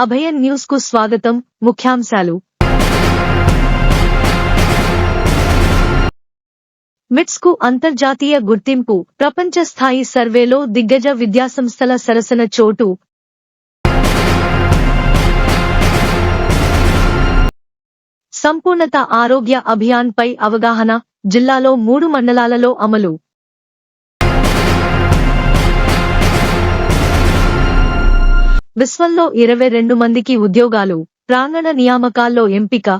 అభయన్ న్యూస్కు స్వాగతం ముఖ్యాంశాలు. మిట్స్కు అంతర్జాతీయ గుర్తింపు ప్రపంచ స్థాయి సర్వేలో దిగ్గజ విద్యాసంస్థల సరసన చోటు. సంపూర్ణత ఆరోగ్య అభియాన్ పై అవగాహన జిల్లాలో మూడు మండలాలలో అమలు. విశ్వంలో ఇరవై రెండు మందికి ఉద్యోగాలు ప్రాంగణ నియామకాల్లో ఎంపిక.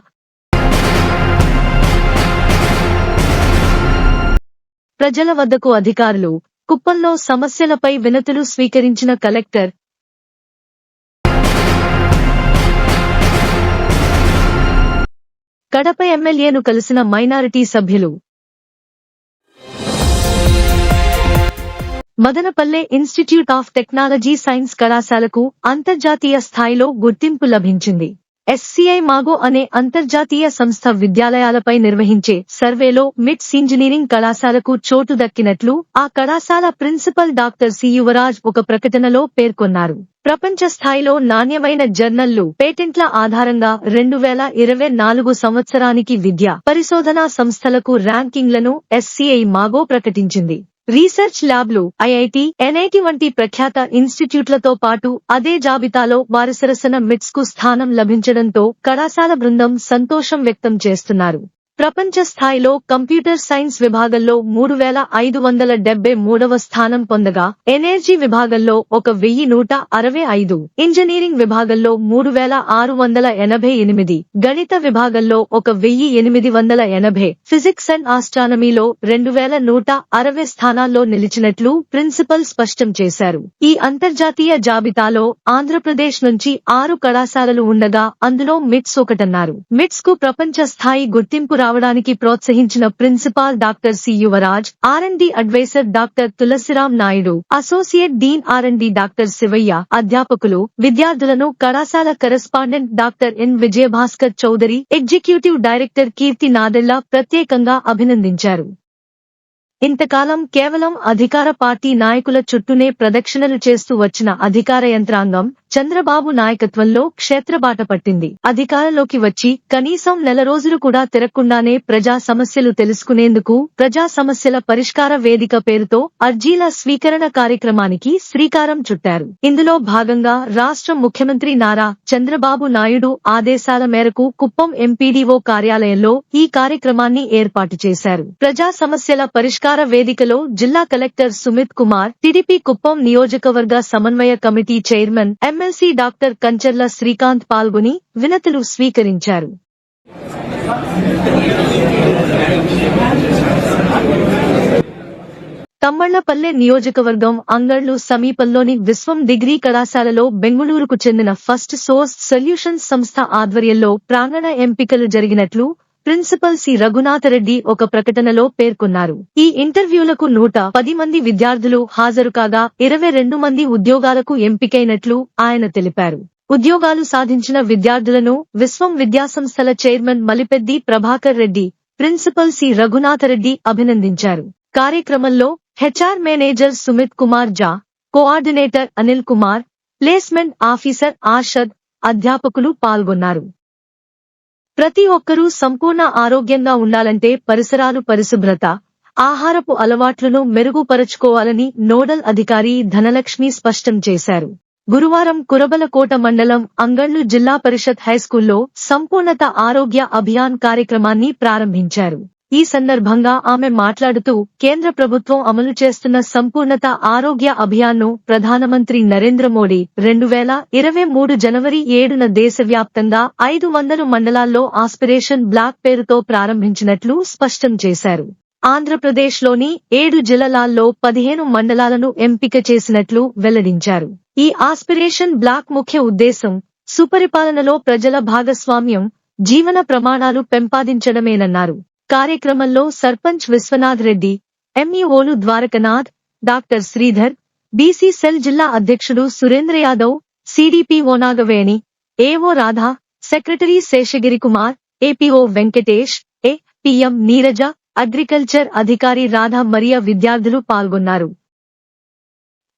ప్రజల వద్దకు అధికారులు కుప్పంలో సమస్యలపై వినతులు స్వీకరించిన కలెక్టర్. కడప ఎమ్మెల్యేను కలిసిన మైనారిటీ సభ్యులు. Madanapalle institute of technology science కళాశాలకు అంతర్జాతీయ స్థాయిలో గుర్తింపు లభించింది. ఎస్సీఐ మాగో అనే అంతర్జాతీయ సంస్థ విద్యాలయాలపై నిర్వహించే సర్వేలో మిట్స్ ఇంజనీరింగ్ కళాశాలకు చోటు దక్కినట్లు ఆ కళాశాల ప్రిన్సిపల్ డాక్టర్ సి యువరాజ్ ఒక ప్రకటనలో పేర్కొన్నారు. ప్రపంచ స్థాయిలో నాణ్యమైన జర్నల్లు పేటెంట్ల ఆధారంగా రెండు వేల ఇరవై నాలుగు సంవత్సరానికి విద్య పరిశోధనా సంస్థలకు ర్యాంకింగ్లను ఎస్సీఐ మాగో ప్రకటించింది. రీసెర్చ్ ల్యాబ్లు ఐఐటి ఎన్ఐటి వంటి ప్రఖ్యాత ఇన్స్టిట్యూట్లతో పాటు అదే జాబితాలో వారి సరసన మిట్స్కు స్థానం లభించడంతో కళాశాల బృందం సంతోషం వ్యక్తం చేస్తున్నారు. ప్రపంచ స్థాయిలో కంప్యూటర్ సైన్స్ విభాగంలో మూడు వేల ఐదు వందల డెబ్బై మూడవ స్థానం పొందగా ఎనర్జీ విభాగంలో ఒక వెయ్యి నూట అరవై ఐదు ఇంజనీరింగ్ విభాగంలో మూడు వేల ఆరు వందల ఎనభై ఎనిమిది గణిత విభాగంలో ఒక వెయ్యి ఎనిమిది వందల ఎనభై ఫిజిక్స్ అండ్ ఆస్ట్రానమీలో రెండు వేల నూట అరవై స్థానాల్లో నిలిచినట్లు ప్రిన్సిపల్ స్పష్టం చేశారు. ఈ అంతర్జాతీయ జాబితాలో ఆంధ్రప్రదేశ్ నుంచి ఆరు కళాశాలలు ఉండగా అందులో మిట్స్ ఒకటన్నారు. మిట్స్కు ప్రపంచ స్థాయి గుర్తింపు రావడానికి ప్రోత్సహించిన principal doctor C Yuvaraj R and D advisor doctor Tulasiram Naidu associate dean R D doctor Sivaiah అధ్యాపకులు విద్యార్థులను కళాశాల correspondent doctor N Vijayabhaskar Chowdary executive director Keerthi Nadella ప్రత్యేకంగా అభినందించారు. ఇంతకాలం కేవలం అధికార పార్టీ నాయకుల చుట్టూనే ప్రదక్షిణలు చేస్తూ వచ్చిన అధికార యంత్రాంగం చంద్రబాబు నాయకత్వంలో క్షేత్రబాట పట్టింది. అధికారంలోకి వచ్చి కనీసం నెల రోజులు కూడా తిరగకుండానే ప్రజా సమస్యలు తెలుసుకునేందుకు ప్రజా సమస్యల పరిష్కార వేదిక పేరుతో అర్జీల స్వీకరణ కార్యక్రమానికి శ్రీకారం చుట్టారు. ఇందులో భాగంగా రాష్ట్ర ముఖ్యమంత్రి నారా చంద్రబాబు నాయుడు ఆదేశాల మేరకు కుప్పం ఎంపీడీఓ కార్యాలయంలో ఈ కార్యక్రమాన్ని ఏర్పాటు చేశారు. ప్రజా సమస్యల పరిష్కార వేదికలో జిల్లా కలెక్టర్ సుమిత్ కుమార్ టిడిపి కుప్పం నియోజకవర్గ సమన్వయ committee chairman MLC doctor Kancharla Srikanth పాల్గొని వినతులు స్వీకరించారు. తమ్మళ్ళపల్లె నియోజకవర్గం అంగళ్ళు సమీపంలోని విశ్వం డిగ్రీ కళాశాలలో బెంగుళూరుకు చెందిన ఫస్ట్ సోర్స్ సొల్యూషన్స్ సంస్థ ఆధ్వర్యంలో ప్రాంగణ ఎంపికలు జరిగినట్లు ప్రిన్సిపల్ సి. రఘునాథరెడ్డి ఒక ప్రకటనలో పేర్కొన్నారు. ఈ ఇంటర్వ్యూలకు నూట పది మంది విద్యార్థులు హాజరు కాగా ఇరవై రెండు మంది ఉద్యోగాలకు ఎంపికైనట్లు ఆయన తెలిపారు. ఉద్యోగాలు సాధించిన విద్యార్థులను విశ్వం విద్యాసంస్థల chairman Malipeddi Prabhakar Reddy principal C. Raghunathareddy అభినందించారు. కార్యక్రమంలో HR manager Sumit Kumar Jha coordinator Anil Kumar placement officer Arshad అధ్యాపకులు పాల్గొన్నారు. ప్రతి ఒక్కరూ సంపూర్ణ ఆరోగ్యంగా ఉండాలంటే పరిసరాలు పరిశుభ్రత ఆహారపు అలవాట్లను మెరుగుపరచుకోవాలని నోడల్ అధికారి ధనలక్ష్మి స్పష్టం చేశారు. గురువారం కురబలకోట మండలం అంగళ్ళు జిల్లా పరిషత్ హైస్కూల్లో సంపూర్ణత ఆరోగ్య అభియాన్ కార్యక్రమాన్ని ప్రారంభించారు. ఈ సందర్భంగా ఆమె మాట్లాడుతూ కేంద్ర ప్రభుత్వం అమలు చేస్తున్న సంపూర్ణత ఆరోగ్య అభియాన్ను ప్రధానమంత్రి నరేంద్ర మోడీ రెండు వేల ఇరవై మూడు జనవరి ఏడున దేశవ్యాప్తంగా ఐదు వందల మండలాల్లో ఆస్పిరేషన్ బ్లాక్ పేరుతో ప్రారంభించినట్లు స్పష్టం చేశారు. ఆంధ్రప్రదేశ్లోని ఏడు జిల్లాల్లో పదిహేను మండలాలను ఎంపిక చేసినట్లు వెల్లడించారు. ఈ ఆస్పిరేషన్ బ్లాక్ ముఖ్య ఉద్దేశం సుపరిపాలనలో ప్రజల భాగస్వామ్యం జీవన ప్రమాణాలు పెంపాదించడమేనన్నారు. కార్యక్రమంలో sarpanch Vishwanath Reddy ఎంఈఓలు Dwarakanath doctor Sridhar BC cell జిల్లా అధ్యక్షుడు Surendra Yadav CDPO Nagaveni AO Radha secretary Seshagiri Kumar APO Venkatesh A PM Neeraja agriculture అధికారి రాధా మరియ విద్యార్థులు పాల్గొన్నారు.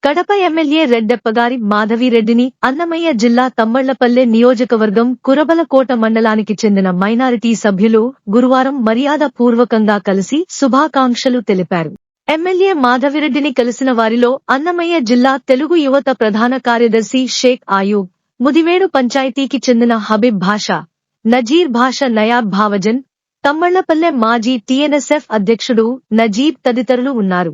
కడప ఎమ్మెల్యే రెడ్డెప్పగారి మాధవిరెడ్డిని అన్నమయ్య జిల్లా తమ్మళ్ళపల్లె నియోజకవర్గం కురబలకోట మండలానికి చెందిన మైనారిటీ సభ్యులు గురువారం మర్యాద పూర్వకంగా కలిసి శుభాకాంక్షలు తెలిపారు. ఎమ్మెల్యే మాధవిరెడ్డిని కలిసిన వారిలో అన్నమయ్య జిల్లా తెలుగు యువత ప్రధాన కార్యదర్శి షేక్ ఆయూబ్ ముదివేడు పంచాయతీకి చెందిన హబీబ్ భాషా నజీర్ భాష నయాబ్ భావజన్ తమ్మళ్ళపల్లె మాజీ టీఎన్ఎస్ఎఫ్ అధ్యక్షుడు నజీబ్ తదితరులు ఉన్నారు.